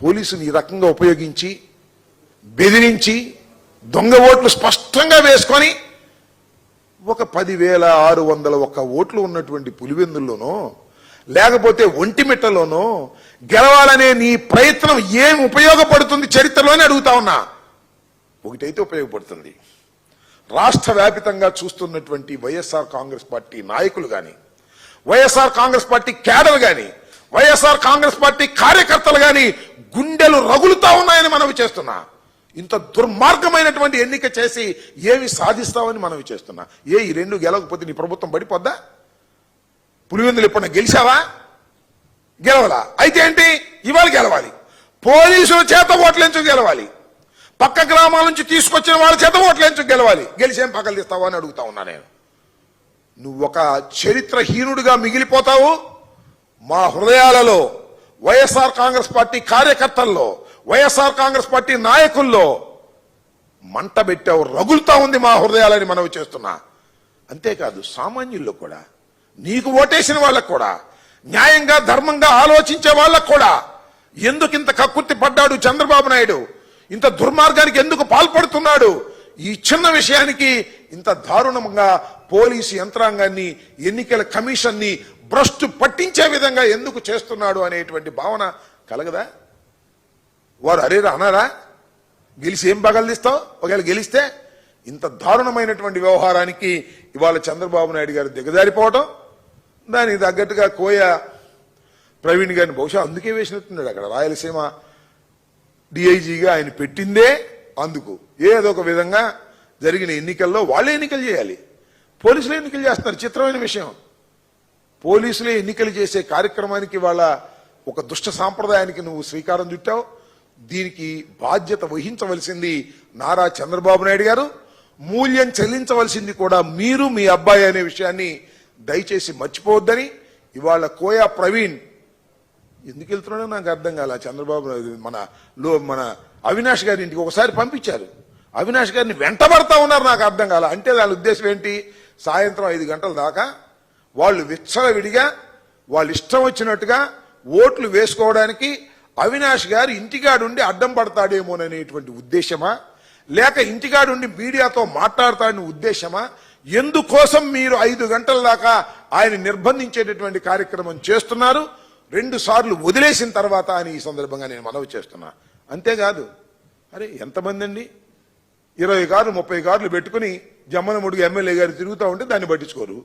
పోలీసుని ఈ రకంగా ఉపయోగించి బెదిరించి దొంగ ఓట్లు స్పష్టంగా వేసుకొని ఒక పదివేల ఆరు వందల ఒక్క ఓట్లు ఉన్నటువంటి పులివెందుల్లోనో లేకపోతే ఒంటిమిట్టలోనో గెలవాలనే నీ ప్రయత్నం ఏం ఉపయోగపడుతుంది చరిత్రలోనే అడుగుతా ఉన్నా. ఒకటైతే ఉపయోగపడుతుంది. రాష్ట్ర వ్యాపితంగా చూస్తున్నటువంటి వైఎస్ఆర్ కాంగ్రెస్ పార్టీ నాయకులు కానీ వైఎస్ఆర్ కాంగ్రెస్ పార్టీ క్యాడర్ కానీ వైఎస్ఆర్ కాంగ్రెస్ పార్టీ కార్యకర్తలు కానీ గుండెలు రగులుతా ఉన్నాయని మనవి చేస్తున్నా. ఇంత దుర్మార్గమైనటువంటి ఎన్నిక చేసి ఏమి సాధిస్తామని మనవి చేస్తున్నా. ఏ ఈ రెండు గెలవకపోతే నీ ప్రభుత్వం పడిపోద్దా? పులివెందులు ఎప్పుడన్నా గెలిచావా? గెలవలా? అయితే ఏంటి? ఇవాళ గెలవాలి. పోలీసుల చేత ఓట్లెంచు గెలవాలి. పక్క గ్రామాల నుంచి తీసుకొచ్చిన వాళ్ళ చేత ఓట్లెంచు గెలవాలి. గెలిచేం పక్కలు తీస్తావా అని అడుగుతా ఉన్నా నేను. నువ్వు ఒక చరిత్రహీనుడిగా మిగిలిపోతావు. మా హృదయాలలో వైఎస్ఆర్ కాంగ్రెస్ పార్టీ కార్యకర్తల్లో వైఎస్ఆర్ కాంగ్రెస్ పార్టీ నాయకుల్లో మంట పెట్టావు రగులుతా ఉంది మా హృదయాలని మనవి చేస్తున్నా. అంతేకాదు సామాన్యుల్లో కూడా నీకు ఓటేసిన వాళ్ళకు కూడా న్యాయంగా ధర్మంగా ఆలోచించే వాళ్ళకు కూడా ఎందుకు ఇంత కక్కుర్తి పడ్డాడు చంద్రబాబు నాయుడు? ఇంత దుర్మార్గానికి ఎందుకు పాల్పడుతున్నాడు? ఈ చిన్న విషయానికి ఇంత దారుణంగా పోలీసు యంత్రాంగాన్ని ఎన్నికల కమిషన్ని భ్రష్టు పట్టించే విధంగా ఎందుకు చేస్తున్నాడు అనేటువంటి భావన కలగదా? వారు అరే అన్నారా? గెలిచి ఏం పగలదిస్తావు ఒకవేళ గెలిస్తే ఇంత దారుణమైనటువంటి వ్యవహారానికి ఇవాళ చంద్రబాబు నాయుడు గారు దిగజారిపోవటం దానికి తగ్గట్టుగా కోయ ప్రవీణ్ గారిని బహుశా అందుకే వేసినట్టున్నాడు. అక్కడ రాయలసీమ డిఐజీగా ఆయన పెట్టిందే అందుకు. ఏదో ఒక విధంగా జరిగిన ఎన్నికల్లో వాళ్ళే ఎన్నికలు చేయాలి. పోలీసులు ఎన్నికలు చేస్తున్నారు. చిత్రమైన విషయం. పోలీసులే ఎన్నికలు చేసే కార్యక్రమానికి వాళ్ళ ఒక దుష్ట సాంప్రదాయానికి నువ్వు శ్రీకారం చుట్టావు. దీనికి బాధ్యత వహించవలసింది నారా చంద్రబాబు నాయుడు గారు. మూల్యం చెల్లించవలసింది కూడా మీరు మీ అబ్బాయి అనే విషయాన్ని దయచేసి మర్చిపోవద్దని ఇవాళ కోయా ప్రవీణ్ ఎందుకు వెళ్తున్నాడో నాకు అర్థం కాల. చంద్రబాబు మన లో మన అవినాష్ గారి ఇంటికి ఒకసారి పంపించారు. అవినాష్ గారిని వెంటబడతా ఉన్నారు నాకు అర్థం కాల. అంటే దాని ఉద్దేశం ఏంటి? సాయంత్రం ఐదు గంటల దాకా వాళ్ళు విచ్చలవిడిగా వాళ్ళు ఇష్టం వచ్చినట్టుగా ఓట్లు వేసుకోవడానికి అవినాష్ గారు ఇంటికాడుండి అడ్డం పడతాడేమోననేటువంటి ఉద్దేశమా? లేక ఇంటికాడుండి మీడియాతో మాట్లాడతాడని ఉద్దేశమా? ఎందుకోసం మీరు ఐదు గంటల దాకా ఆయన నిర్బంధించేటటువంటి కార్యక్రమం చేస్తున్నారు? రెండు సార్లు వదిలేసిన తర్వాత అని ఈ సందర్భంగా నేను మనవి చేస్తున్నా. అంతేకాదు అరే ఎంతమంది అండి ఇరవై కార్లు ముప్పై కార్లు పెట్టుకుని జమ్మనముడికి ఎమ్మెల్యే గారు తిరుగుతూ ఉంటే దాన్ని పట్టించుకోరు.